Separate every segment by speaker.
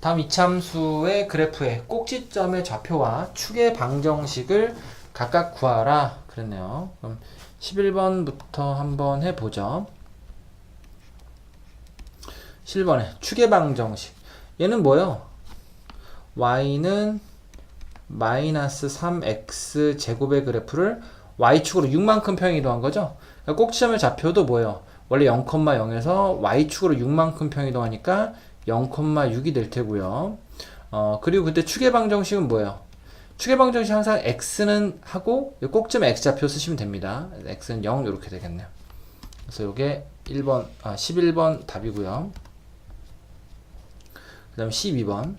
Speaker 1: 다음 이참수의 그래프의 꼭지점의 좌표와 축의 방정식을 각각 구하라 그랬네요. 그럼 11번부터 한번 해보죠. 11번에 축의 방정식. 얘는 뭐예요? y는 마이너스 3x 제곱의 그래프를 y축으로 6만큼 평이동한 거죠. 그러니까 꼭지점의 좌표도 뭐예요? 원래 0,0에서 y축으로 6만큼 평이동하니까 0,6이 될 테고요. 어, 그리고 그때 축의 방정식은 뭐예요? 축의 방정식 항상 x는 하고 이 꼭지점에 x좌표 쓰시면 됩니다. x는 0 이렇게 되겠네요. 그래서 이게 1번, 아, 11번 답이고요. 그 다음 12번.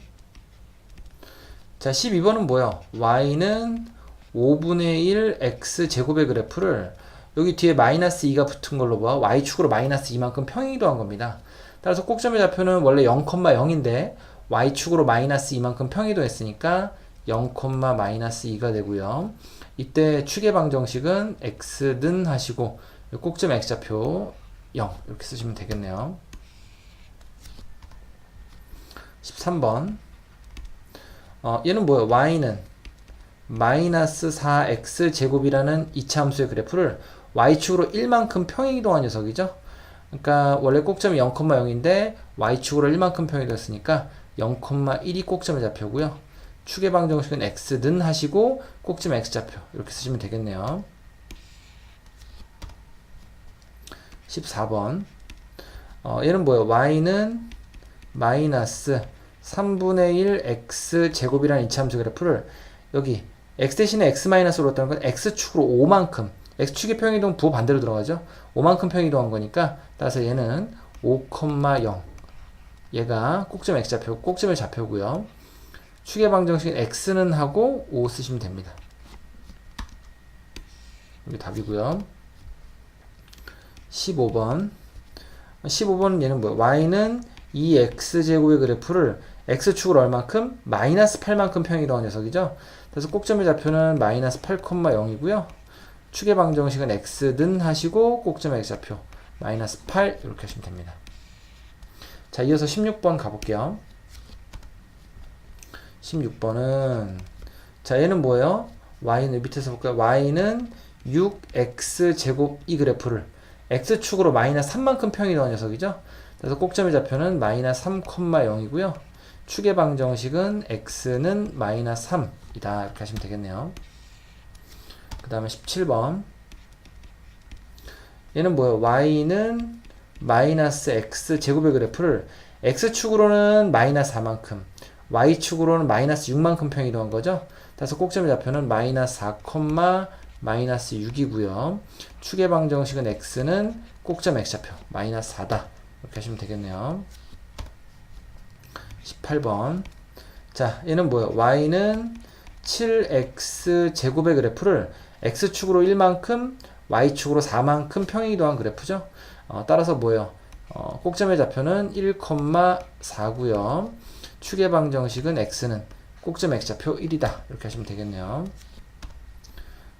Speaker 1: 자, 12번은 뭐예요? y는 5분의 1 x 제곱의 그래프를 여기 뒤에 마이너스 2가 붙은 걸로 봐. y축으로 마이너스 2만큼 평행이동한 겁니다. 따라서 꼭점의 좌표는 원래 0,0인데 y축으로 마이너스 2만큼 평이동했으니까 0, 마이너스 2가 되고요. 이때 축의 방정식은 x는 하시고 꼭점 x좌표 0 이렇게 쓰시면 되겠네요. 13번 어, 얘는 뭐예요? y는 마이너스 4x 제곱이라는 이차 함수의 그래프를 y축으로 1만큼 평행이동한 녀석이죠. 그러니까 원래 꼭점이 0,0인데 y축으로 1만큼 평이됐으니까 0,1이 꼭점의 좌표고요. 축의 방정식은 x는 하시고 꼭점 x좌표 이렇게 쓰시면 되겠네요. 14번 어, 얘는 뭐예요? y는 마이너스 3분의 1 x 제곱이라는 이차함수 그래프를 여기 x 대신에 x 마이너스로 했다는 건 x축으로 5만큼 x축의 평이동 부호 반대로 들어가죠. 5만큼 평이동한 거니까 따라서 얘는 5,0 얘가 꼭점 x좌표, 꼭점의 좌표고요. 축의 방정식은 x는 하고 5 쓰시면 됩니다. 이게 답이고요. 15번 15번은 얘는 뭐야? y는 2x제곱의 그래프를 x축으로 얼만큼? 마이너스 8만큼 평이동한 녀석이죠. 그래서 꼭점의 좌표는 마이너스 8,0이고요. 축의 방정식은 x는 하시고 꼭점의 x좌표 마이너스 8 이렇게 하시면 됩니다. 자 이어서 16번 가볼게요. 16번은 자 얘는 뭐예요? y는 밑에서 볼까요? y는 6x 제곱 이 그래프를 x축으로 마이너스 3만큼 평이 나온 녀석이죠. 그래서 꼭점의 좌표는 마이너스 3,0이고요. 축의 방정식은 x는 마이너스 3이다 이렇게 하시면 되겠네요. 그 다음에 17번 얘는 뭐예요? y는 마이너스 x 제곱의 그래프를 x축으로는 마이너스 4만큼 y축으로는 마이너스 6만큼 평이동한 거죠. 따라서 꼭점의 좌표는 마이너스 4, 마이너스 6이고요. 축의 방정식은 x는 꼭점 x좌표 마이너스 4다 이렇게 하시면 되겠네요. 18번 자 얘는 뭐예요? y는 7x 제곱의 그래프를 x축으로 1만큼 y축으로 4만큼 평행이동한 그래프죠. 어, 따라서 뭐예요? 어, 꼭점의 좌표는 1,4고요. 축의 방정식은 x는 꼭점 x좌표 1이다. 이렇게 하시면 되겠네요.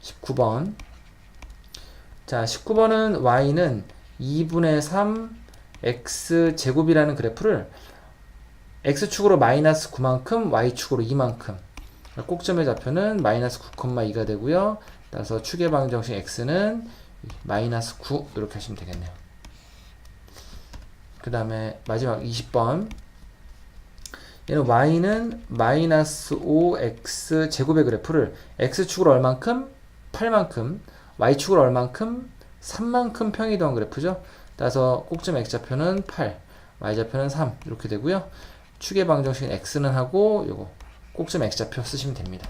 Speaker 1: 19번 자 19번은 y는 2분의 3 x 제곱이라는 그래프를 x축으로 마이너스 9만큼 y축으로 2만큼 꼭점의 좌표는 마이너스 9,2가 되고요. 따라서 축의 방정식 x는 마이너스 9 이렇게 하시면 되겠네요. 그 다음에 마지막 20번 얘는 y는 마이너스 5x 제곱의 그래프를 x축으로 얼만큼? 8만큼 y축으로 얼만큼? 3만큼 평이동한 그래프죠. 따라서 꼭점 x좌표는 8 y좌표는 3 이렇게 되고요. 축의 방정식은 x는 하고 요거 꼭점 x좌표 쓰시면 됩니다.